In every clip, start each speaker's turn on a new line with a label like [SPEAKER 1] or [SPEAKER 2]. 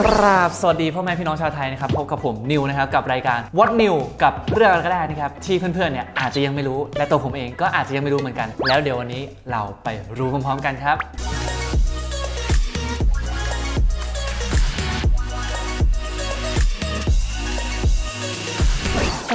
[SPEAKER 1] กราบสวัสดีพ่อแม่พี่น้องชาวไทยนะครับ พบกับผมนิวนะครับกับรายการ What New กับเรื่องอะไรก็ได้นะครับ ที่เพื่อนๆเนี่ยอาจจะยังไม่รู้ และตัวผมเองก็อาจจะยังไม่รู้เหมือนกัน แล้วเดี๋ยววันนี้เราไปรู้พร้อมๆกันครับ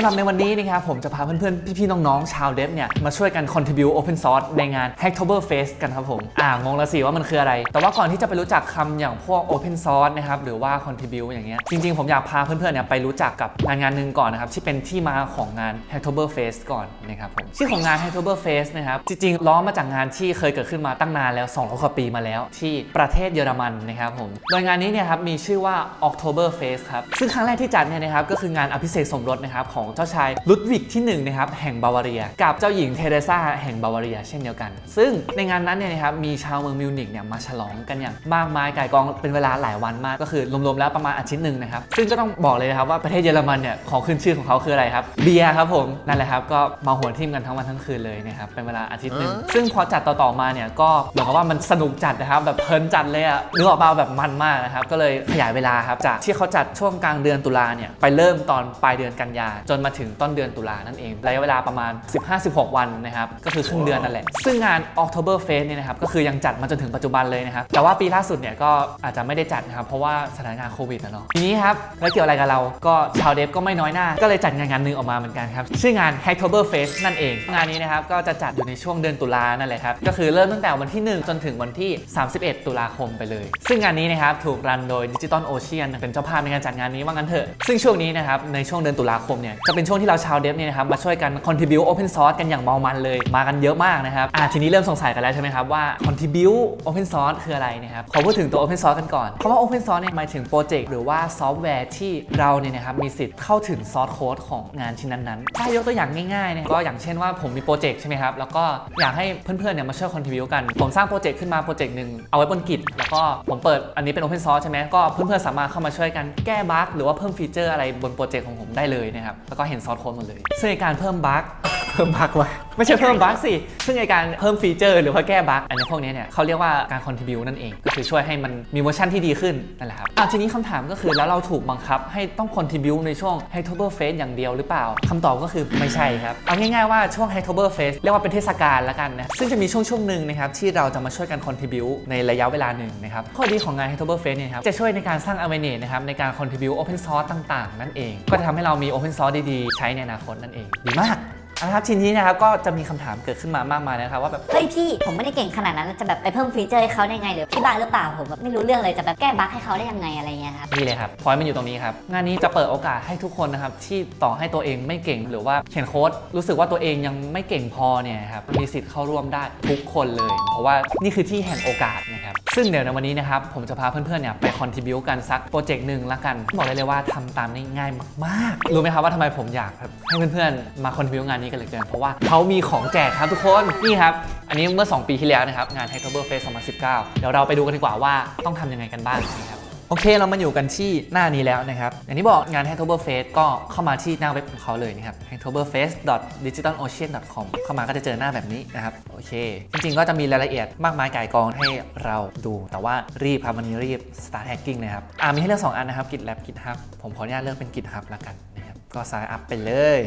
[SPEAKER 1] ำหรับในวันนี้นะครับผมจะพาเพื่อนๆ พี่ๆ น้องๆ ชาวเดฟเนี่ย มาช่วยกัน contribute open source ในงาน Hacktober Fest กันครับผม อ่างงแล้วสิว่ามันคืออะไร แต่ว่าก่อนที่จะไปรู้จักคำอย่างพวก open source นะครับ หรือว่า contribute อย่างเงี้ย จริงๆ ผมอยากพาเพื่อนๆ เนี่ยไปรู้จักกับงานงานหนึ่งก่อนนะครับ ที่เป็นที่มาของงาน Hacktober Fest ก่อนนะครับผม ชื่อของงาน Hacktober Fest นะครับ จริงๆ ล้อมาจากงานที่เคยเกิดขึ้นมาตั้งนานแล้ว2กว่าปีมาแล้ว ที่ประเทศเยอรมันนะครับผม โดยงานนี้เนี่ยครับมีชื่อว่า October Fest ครับ ซึ่งครั้งแรกที่จัดเนี่ยนะครับก็คืองานอภิเษกสมรสนะครับของเจ้าชายลุดวิกที่1นะครับแห่งบาวาเรีย กับเจ้าหญิงเทเรซาแห่งบาวาเรีย เช่นเดียวกัน ซึ่งในงานนั้นเนี่ยนะครับมีชาวเมืองมิวนิกเนี่ยมาฉลองกันอย่างมากมายก่ายกองเป็นเวลาหลายวันมากก็คือรวมๆแล้วประมาณอาทิตย์หนึ่งนะครับซึ่งก็ต้องบอกเลยนะครับว่าประเทศเยอรมันเนี่ยของขึ้นชื่อของเขาคืออะไรครับเบียร์ครับผมนั่นแหละครับก็มาหัวทิ่มกันทั้งวันทั้งคืนเลยนะครับเป็นเวลาอาทิตย์หนึ่งซึ่งพอจัดต่อๆมาเนี่ยก็เหมือนกับว่ามันสนุกจัดนะครับแบบเพลินจัดเลยอะนึกออกมาแบบมันมากนะครับก็เลยขยายเวลาครับจากที่เขาจัดช่วงกลางเดือนตุลาเนี่ยไปเริ่มตอนปลายเดือนกันยาจนมาถึงต้นเดือนตุลานั่นเองระยะเวลาประมาณ 15-16 วันนะครับก็คือครึ่งเดือนนั่นแหละ ซึ่งงาน October Fest เนี่ยนะครับก็คือยังจัดมาจนถึงปัจจุบันเลยนะครับแต่ว่าปีล่าสุดเนี่ยก็อาจจะไม่ได้จัดนะครับเพราะว่าสถานการณ์โควิดนะเนาะทีนี้ครับแล้วเกี่ยวอะไรกับเราก็ชาวเดฟก็ไม่น้อยหน้า ก็เลยจัดงานงานหนึ่งออกมาเหมือนกันครับชื่องาน Hacktober Fest นั่นเอง งานนี้นะครับก็จะจัดอยู่ในช่วงเดือนตุลานั่นแหละครับก็คือเริ่มตั้งแต่วันที่ 1 จนถึงวันที่ 31 ตุลาคมไปเลย ซึ่งงานนี้นะครับถูกรันโดย Digital Ocean เป็นเจ้าภาพในการจัดงานนี้ว่างั้นเถอะซึ่งช่วงนี้นะครับในช่วงเดือนตุลาคมเนี่ยจะเป็นช่วงที่เราชาวเดฟเนี่ยนะครับมาช่วยกัน contribute open source กันอย่างเมามันเลย มากันเยอะมากนะครับอ่าทีนี้เริ่มสงสัยกันแล้วใช่ไหมครับว่า contribute open source คืออะไรนะครับขอพูดถึงตัว open source กันก่อนคำว่า open source เนี่ยหมายถึงโปรเจกต์หรือว่าซอฟต์แวร์ที่เราเนี่ยนะครับมีสิทธิ์เข้าถึงซอสโค้ดของงานชิ้นนั้นๆถ้ายกตัวอย่างง่ายๆเนี่ยก็อย่างเช่นว่าผมมีโปรเจกต์ใช่ไหมครับแล้วก็อยากให้เพื่อนๆเนี่ยมาช่วย contribute กัน ผมสร้างโปรเจกต์ขึ้นมาโปรเจกต์หนึ่งเอาไว้บน Git แล้วก็ผมเปิดอันนี้เป็น open source ใช่ไหมก็เพื่อนๆสามารถเข้ามาช่วยกันแก้บั๊กหรือว่าเพิ่มฟีเจอร์อะไรบนโปรเจกต์ของผมได้เลยนะครับแล้วก็เห็นซอสโค้ดหมดเลยซึ่งการเพิ่มบั๊ก เพิ่มบั๊กไว้ไม่ใช่เพิ่มบั๊กสิ ซึ่งในการเพิ่มฟีเจอร์หรือว่าแก้บั๊กอันนี้พวกนี้เนี่ยเขาเรียกว่าการ contribute นั่นเอง ก็คือช่วยให้มันมีเวอร์ชันที่ดีขึ้นนั่นแหละครับอะทีนี้คำถามก็คือแล้วเราถูกบังคับให้ต้อง contribute ในช่วง Hacktober Fest อย่างเดียวหรือเปล่าคำตอบก็คือไม่ใช่ครับ เอาง่ายๆว่าช่วง Hacktober Fest เรียกว่าเป็นเทศกาลล้วกันนะซึ่งจะมีช่วงช่วงหนึ่งนะครับที่เราจะมาช่วยกัน contribute ในระยะเวลาหนึ่งนะครับข้อดีของงาน Hacktober Fest เนี่ยครับจะช่วยในการสร้าง a w a r e n e s นะครับในการ contribute open source ต่าง ๆ นั่นเอง ก็จะทำให้เรามี open source ดีๆ ใช้ในอนาคตนั่นเองดีมาก นะครับทีนี้นะครับก็จะมีคำถามเกิดขึ้นมามากมายนะครับว่าแบบ
[SPEAKER 2] เฮ้ยพี่ผมไม่ได้เก่งขนาดนั้นจะแบบไปเพิ่มฟีเจอร์ให้เขาได้ไงหรือพี่บ้าหรือเปล่าผมแบบไม่รู้เรื่องเลยจะแบบแก้บั๊กให้เขาได้ยังไงอะไรเงี้ยครับ
[SPEAKER 1] นี่เลยครับพอยมันอยู่ตรงนี้ครับงานนี้จะเปิดโอกาสให้ทุกคนนะครับที่ต่อให้ตัวเองไม่เก่งหรือว่าเขียนโค้ดรู้สึกว่าตัวเองยังไม่เก่งพอเนี่ยครับมีสิทธิ์เข้าร่วมได้ทุกคนเลย เพราะว่านี่คือที่แห่งโอกาสนะครับซึ่งเดี๋ยวในวันนี้นะครับผมจะพาเพื่อนๆเนี่ยไปคอนทิบิวกันสักโปรเจกต์หนึ่งละกันบอกได้เลยว่าทำตามได้ง่ายมากๆรู้ไหมครับว่าทำไมผมอยากแบบให้เพื่อนๆมาคอนทิบิวงานนี้กันเหลยเกินเพราะว่าเขามีของแจกครับทุกคนนี่ครับ อันนี้เมื่อ 2 ปีที่แล้วนะครับ งาน Hacktober Fest 2019 เดี๋ยวเราไปดูกันดีกว่าว่าต้องทำยังไงกันบ้างนะครับโอเค เรามาอยู่กันที่หน้านี้แล้วนะครับ อย่างที่บอกงาน Hacktober Fest ก็เข้ามาที่หน้าเว็บของเขาเลยนะครับ hacktoberfest.digitalocean.com เข้ามาก็จะเจอหน้าแบบนี้นะครับ โอเค จริงๆ ก็จะมีรายละเอียดมากมายก่ายกองให้เราดู แต่ว่ารีบครับวันนี้รีบ start hacking นะครับ อ่ามีให้เลือก 2 อันนะครับ GitLab GitHub ผมขออนุญาตเลือกเป็น GitHub ละกันนะครับ ก็ sign up ไปเลย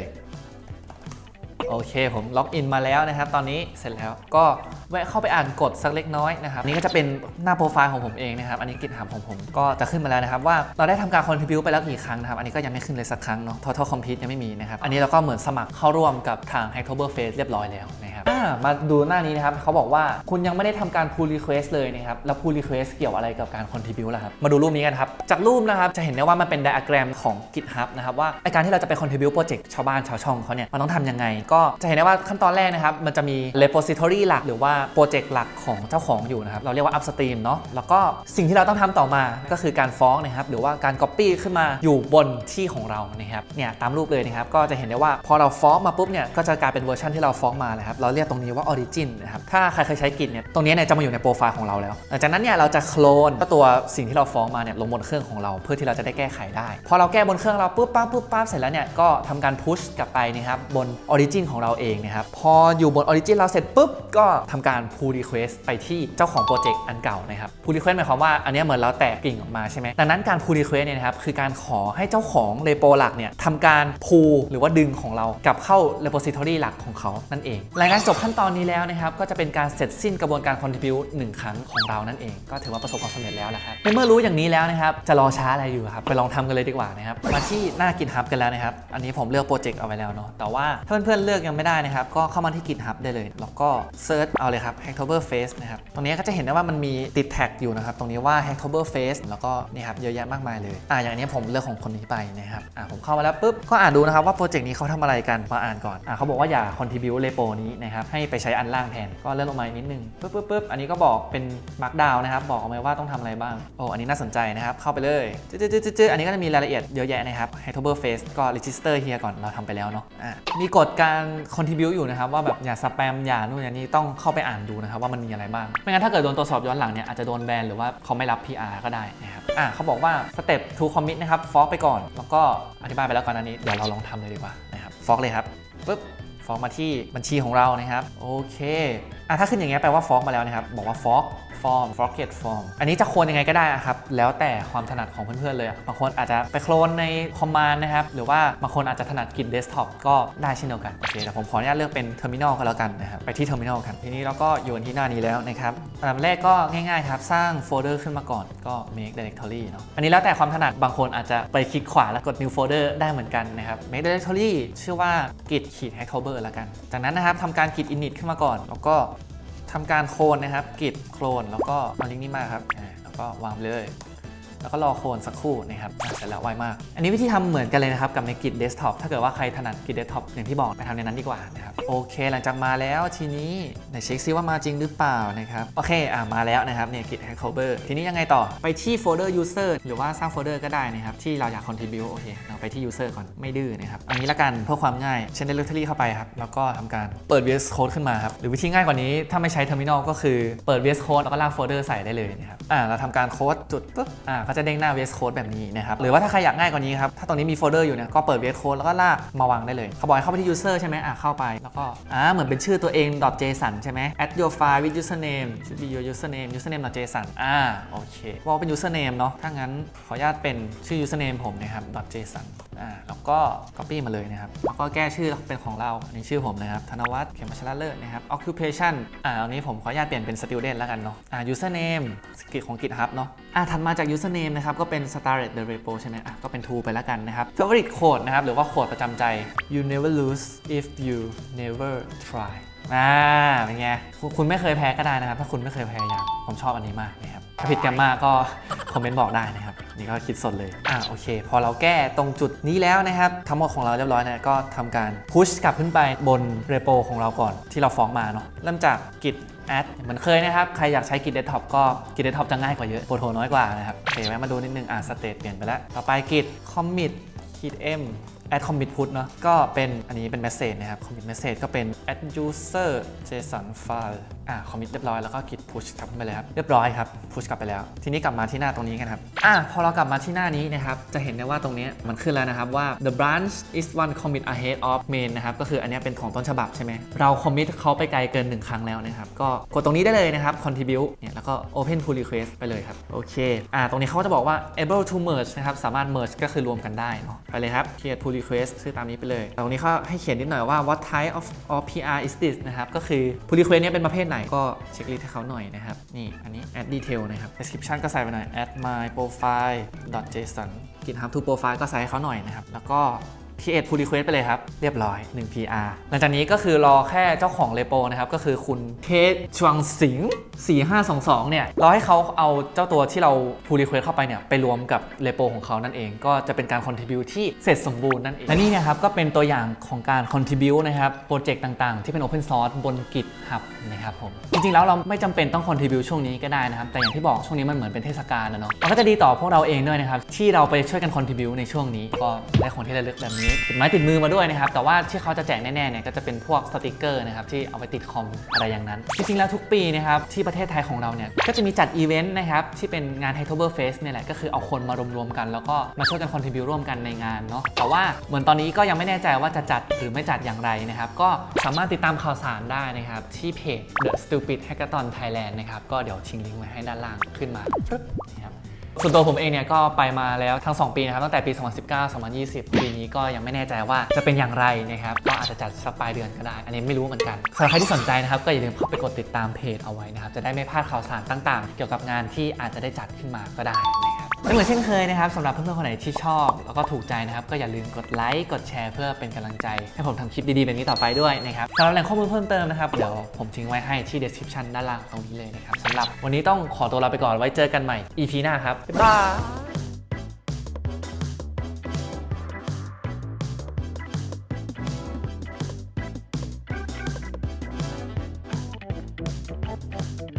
[SPEAKER 1] โอเคผมล็อกอินมาแล้วนะครับ ตอนนี้เสร็จแล้วก็แวะเข้าไปอ่านกฎสักเล็กน้อยนะครับอันนี้ก็จะเป็นหน้าโปรไฟล์ของผมเองนะครับ อันนี้กิจหับของผมก็จะขึ้นมาแล้วนะครับ ว่าเราได้ทำการคอนทิบิวไปแล้วกี่ครั้งนะครับ อันนี้ก็ยังไม่ขึ้นเลยสักครั้งเนาะทอทัลคอมพิวยังไม่มีนะครับ อันนี้เราก็เหมือนสมัครเข้าร่วมกับทาง Hacktober Fest เรียบร้อยแล้วนะครับ มาดูหน้านี้นะครับเขาบอกว่าคุณยังไม่ได้ทำการ pull request เลยนะครับ แล้ว pull request เกี่ยวอะไรกับการ contribute ล่ะครับ มาดูรูปนี้กันครับ จากรูปนะครับ จะเห็นได้ว่ามันเป็น diagram ของ GitHub นะครับว่าไอการที่เราจะไป contribute project ชาวบ้านชาวช่องเขาเนี่ย มันต้องทำยังไง ก็จะเห็นได้ว่าขั้นตอนแรกนะครับ มันจะมี repository หลัก หรือว่าโปรเจกต์หลักของเจ้าของอยู่นะครับ เราเรียกว่า upstream เนาะ แล้วก็สิ่งที่เราต้องทำต่อมา ก็คือการฟ้องนะครับ หรือว่าการ copy ขึ้นมาอยู่บนที่ของเรานะครับ เนี่ยตามรูปเลยนะครับ ก็จะเห็นได้ว่าพอเราฟ้องมาปุ๊บเนี่ยก็จะกลายเป็นเวอร์ชันที่เราฟ้องมาเลยครับเราเรียกตรงนี้ว่า origin นะครับ ถ้าใครเคยใช้ Git เนี่ย ตรงนี้เนี่ยจะมาอยู่ในโปรไฟล์ของเราแล้ว หลังจากนั้นเนี่ยเราจะโคลนตัวสิ่งที่เราฟ้องมาเนี่ยลงบนเครื่องของเรา เพื่อที่เราจะได้แก้ไขได้ พอเราแก้บนเครื่องเราปุ๊บปั๊บปุ๊บปั๊บเสร็จแล้วเนี่ยก็ทำการพุชกลับไปนะครับบน origin ของเราเองนะครับ พออยู่บน origin เราเสร็จปุ๊บก็ทำการ pull request ไปที่เจ้าของโปรเจกต์อันเก่านะครับ pull request หมายความว่าอันนี้เหมือนเราแตกกิ่งออกมาใช่ไหมดังนั้นการ pull request เนี่ยนะครับคือการขอให้เจ้าของ repo หลักเนี่ยทำการ pull หรือว่าดึงของเรากลับเข้า repository หลักของเขานั่นเองหลังากจบขั้นตอนนี้แล้วนะครับก็จะเป็นการเสร็จสิ้นกระบวนการ contribute หนึ่งครั้งของเรานั่นเอง ก็ถือว่าประสบความสำเร็จแล้วนะครับในเมื่อรู้อย่างนี้แล้วนะครับจะรอช้าอะไรอยู่ครับไปลองทำกันเลยดีกว่านะครับมาที่หน้า GitHub กันแล้วนะครับอันนี้ผมเลือกโปรเจกต์เอาไว้แล้วเนาะแต่ว่าถ้าเพื่อนๆเลือกยังไม่ได้นะครับก็เข้ามาที่ GitHub ได้เลย แล้วก็เซิร์ชเอาเลยครับ Hacktober Face นะครับตรงนี้ก็จะเห็นได้ว่ามันมีติดแท็กอยู่นะครับตรงนี้ว่า Hacktober Face แล้วก็นี่ครับเยอะแยะมากมายเลยอ่าอย่างนี้ผมเลือกของคนนี้ไปนะครับอ่าผมเข้ามาแล้วปุ๊บก็อ่านดูนะครับว่าโปรเจกต์นี้เขาทำอะไรกันมาอ่านก่อนอ่าเขาบอกว่าอย่า contribute repo นี้นะครับให้ไปใช้อันล่างแทน ก็เลื่อนลงมาอีกนิดนึงปุ๊บปุ๊บปุ๊บอันนี้ก็บอกเป็น markdown นะครับ บอกเอาไว้ว่าต้องทำอะไรบ้าง โอ้ อันนี้น่าสนใจนะครับ เข้าไปเลยจืดจืดจืดอันนี้ก็จะมีรายละเอียดเยอะแยะนะครับ Hacktober Face ก็ register here ก่อน เราทำไปแล้วเนาะอ่ามีกฎการ contribute อยู่นะครับ ว่าแบบอย่าสแปม อย่านู่นอย่านี่ต้องเข้าไปอ่านดูนะครับว่ามันมีอะไรบ้าง ไม่งั้นถ้าเกิดโดนตรวจสอบย้อนหลังเนี่ยอาจจะโดนแบนหรือว่าเขาไม่รับ PR ก็ได้นะครับ อ่าเขาบอกว่า step to commit นะครับ fork ไปก่อน แล้วก็อธิบายไปแล้วก่อนอันนี้เดี๋ยวเราลองทำเลยดีกว่านะครับ fork เลยครับปุ๊บ ฟ้องมาที่บัญชีของเรานะครับ โอเคอะถ้าขึ้นอย่างเงี้ยแปลว่าฟ้องมาแล้วนะครับ บอกว่าฟ้อง ฟอร์ม forget form อันนี้จะโคลนยังไงก็ได้อะครับ แล้วแต่ความถนัดของเพื่อนๆเลยอะบางคนอาจจะไปโคลนในคอมมานด์นะครับ หรือว่าบางคนอาจจะถนัดกินเดสก์ท็อปก็ได้เช่นเดียวกัน โอเคแต่ผมขออนุญาตเลือกเป็นเทอร์มินอลก็แล้วกันนะครับ ไปที่เทอร์มินอลกัน ทีนี้เราก็อยู่กันที่หน้านี้แล้วนะครับ อันดับแรกก็ง่ายๆครับ สร้างโฟลเดอร์ขึ้นมาก่อนก็ make directory เนาะ อันนี้แล้วแต่ความถนัด บางคนอาจจะไปคลิกขวาแล้วกด new folder ได้เหมือนกันนะครับ make directory ชื่อว่า git ขีด hacktober แล้วกัน จากนั้นนะครับทำการ git init ขึ้นมาก่อน แล้วก็ ทำการโคลนนะครับกริดโคลนแล้วก็เอาลิงนี้มาครับอ่าแล้วก็วางเลย แล้วก็รอโคลนสักครู่นะครับเสร็จแล้วไวมาก อันนี้วิธีทำเหมือนกันเลยนะครับกับใน Git Desktop ถ้าเกิดว่าใครถนัด Git Desktop อย่างที่บอกไปทำในนั้นดีกว่านะครับโอเค หลังจากมาแล้วทีนี้ไหนเช็คซิว่ามาจริงหรือเปล่านะครับโอเคอ่ามาแล้วนะครับเนี่ย Git Hacktober ทีนี้ยังไงต่อไปที่โฟลเดอร์ user หรือว่าสร้างโฟลเดอร์ก็ได้นะครับที่เราอยาก contribute โอเคเราไปที่ user ก่อนไม่ดื้อนะครับอันนี้ละกันเพื่อความง่ายเช่น directory เข้าไปครับแล้วก็ทำการเปิด VS Code ขึ้นมาครับหรือวิธีง่ายกว่านี้ถ้าไม่ใช้ terminal ก็คือเปิด VS Code แล้วก็ลากโฟลเดอร์ใส่ได้เลยนะครับอ่าเราทำการโค้ดจุดปุ๊บอ่าก็จะเด้งหน้า VS Code แบบนี้นะครับหรือว่าถ้าใครอยากง่ายกว่านี้ครับถ้าตรงนี้มีโฟลเดอร์อยู่เนี่ยก็เปิด VS Code แล้วก็ลากมาวางได้เลยเขาบอกให้เข้าไปที่ user ใช่ไหมอะเข้าไปแล้วก็อ่าเหมือนเป็นชื่อตัวเอง .json ใช่ไหม add your file with username should be your username username .json อ่าโอเคว่าเป็น username เนาะถ้างั้นขออนุญาตเป็นชื่อ username ผมนะครับ .json อ่าแล้วก็ copy มาเลยนะครับ แล้วก็แก้ชื่อเป็นของเรา อันนี้ชื่อผมนะครับ ธนวัฒน์เขมชลาเลิศนะครับ occupation อ่าอันนี้ผมขออนุญาตเปลี่ยนเป็น student แล้วกันเนาะ อ่า username กิจของ GitHub เนาะ อ่าถัดมาจาก username นะครับ ก็เป็น started the repo ใช่ไหมอะ ก็เป็น to ไปแล้วกันนะครับ favorite code นะครับ หรือว่าโคดประจำใจ you never lose if you never try อ่าเป็นไงคุณคุณไม่เคยแพ้ก็ได้นะครับ ถ้าคุณไม่เคยพยายามผมชอบอันนี้มากนะครับ ถ้าผิดกันมาก็คอมเมนต์บอกได้นะครับ นี่ก็คิดสดเลย อ่าโอเค พอเราแก้ตรงจุดนี้แล้วนะครับ ทั้งหมดของเราเรียบร้อยนี่ยก็ทำการพุชกลับขึ้นไปบนเรโปของเราก่อนที่เราฟ้องมาเนาะเริ่มจาก git add เหมือนเคยนะครับ ใครอยากใช้ git desktop ก็ git desktop จะง่ายกว่าเยอะปวดหัวน้อยกว่านะครับโอเคแวะมาดูนิดนึงอ่า state เปลี่ยนไปแล้ว ต่อไป git commit git m add commit put เนาะก็เป็นอันนี้เป็น message นะครับ commit message ก็เป็น add user json file อ่า commit เรียบร้อยแล้วก็ git push กลับไปเลยครับ เรียบร้อยครับ push กลับไปแล้ว ทีนี้กลับมาที่หน้าตรงนี้กันครับ อ่าพอเรากลับมาที่หน้านี้นะครับ จะเห็นได้ว่าตรงนี้มันขึ้นแล้วนะครับว่า the branch is one commit ahead of main นะครับก็คืออันนี้เป็นของต้นฉบับใช่ไหมเรา commit เขาไปไกลเกิน 1 ครั้งแล้วนะครับก็กดตรงนี้ได้เลยนะครับ contribute เนี่ยแล้วก็ open pull request ไปเลยครับโอเคอ่าตรงนี้เขาก็จะบอกว่า able to merge นะครับสามารถ merge ก็คือรวมกันได้เนาะไปเลยครับ create pull request ชื่อตามนี้ไปเลยตรงนี้เขาให้เขียนนิดหน่อยว่า what type of or PR is this นะครับ ก็คือ pull request เนี่ยเป็นประเภทไหนก็เช็คลิสต์ให้เขาหน่อยนะครับ นี่ อันนี้ add detail นะครับ description ก็ใส่ไปหน่อย add my profile json github to profile ก็ใส่ให้เขาหน่อยนะครับ แล้วก็ create pull request ไปเลยครับ เรียบร้อย 1 PR หลังจากนี้ก็คือรอแค่เจ้าของเรโปนะครับ ก็คือคุณเทชวังสิงห์4522 เนี่ย รอให้เขาเอาเจ้าตัวที่เรา pull request เข้าไปเนี่ย ไปรวมกับเรโปของเขานั่นเอง ก็จะเป็นการ contribute ที่เสร็จสมบูรณ์นั่นเอง และนี่นะครับ ก็เป็นตัวอย่างของการ contribute นะครับ โปรเจกต์ต่างๆ ที่เป็น open source บน GitHub นะครับผม จริงๆ แล้วเราไม่จำเป็นต้อง contribute ช่วงนี้ก็ได้นะครับ แต่อย่างที่บอกช่วงนี้มันเหมือนเป็นเทศกาลนะเนาะมันก็จะดีต่อพวกเราเองด้วยนะครับที่เราไปช่วยกัน contribute ในช่วงนี้ก็ได้ของที่ระลึกแบบนี้นี้ติดไม้ติดมือมาด้วยนะครับ แต่ว่าที่เขาจะแจกแน่ๆเนี่ยก็จะเป็นพวกสติกเกอร์นะครับที่เอาไปติดคอมอะไรอย่างนั้น จริงๆแล้วทุกปีนะครับที่ประเทศไทยของเราเนี่ยก็จะมีจัดอีเวนต์นะครับที่เป็นงาน h a c k t o b e r Fest เนี่ยแหละก็คือเอาคนมารวมๆกันแล้วก็มาช่วยกันคอนทิบิวร่วมกันในงานเนาะแต่ว่าเหมือนตอนนี้ก็ยังไม่แน่ใจว่าจะจัดหรือไม่จัดอย่างไรนะครับก็สามารถติดตามข่าวสารได้นะครับที่เพจ The Stupid Hackathon Thailand นะครับก็เดี๋ยวทิ้งลิงก์ไว้ให้ด้านล่างขึ้นมาปึ๊บนะครับ ส่วนตัวผมเองเนี่ยก็ไปมาแล้วทั้ง 2 ปีนะครับตั้งแต่ปี 2019 2020 ปีนี้ก็ยังไม่แน่ใจว่าจะเป็นอย่างไรนะครับก็อาจจะจัดสักปลายเดือนก็ได้ อันนี้ไม่รู้เหมือนกันสำหรับใครที่สนใจนะครับก็อย่าลืมเข้าไปกดติดตามเพจเอาไว้นะครับจะได้ไม่พลาดข่าวสารต่าง ๆ เกี่ยวกับงานที่อาจจะได้จัดขึ้นมาก็ได้นะ และเหมือนเช่นเคยนะครับสำหรับเพื่อนๆคนไหนที่ชอบ แล้วก็ถูกใจนะครับก็อย่าลืมกดไลค์กดแชร์เพื่อเป็นกำลังใจ ให้ผมทำคลิปดีๆแบบนี้ต่อไปด้วยนะครับสำหรับแหล่งข้อมูลเพิ่มเติมนะครับเดี๋ยวผมทิ้งไว้ให้ที่ description ด้านล่างตรงนี้เลยนะครับสำหรับวันนี้ต้องขอตัวลาไปก่อนไว้เจอกันใหม่ EP หน้าครับบ๊ายบาย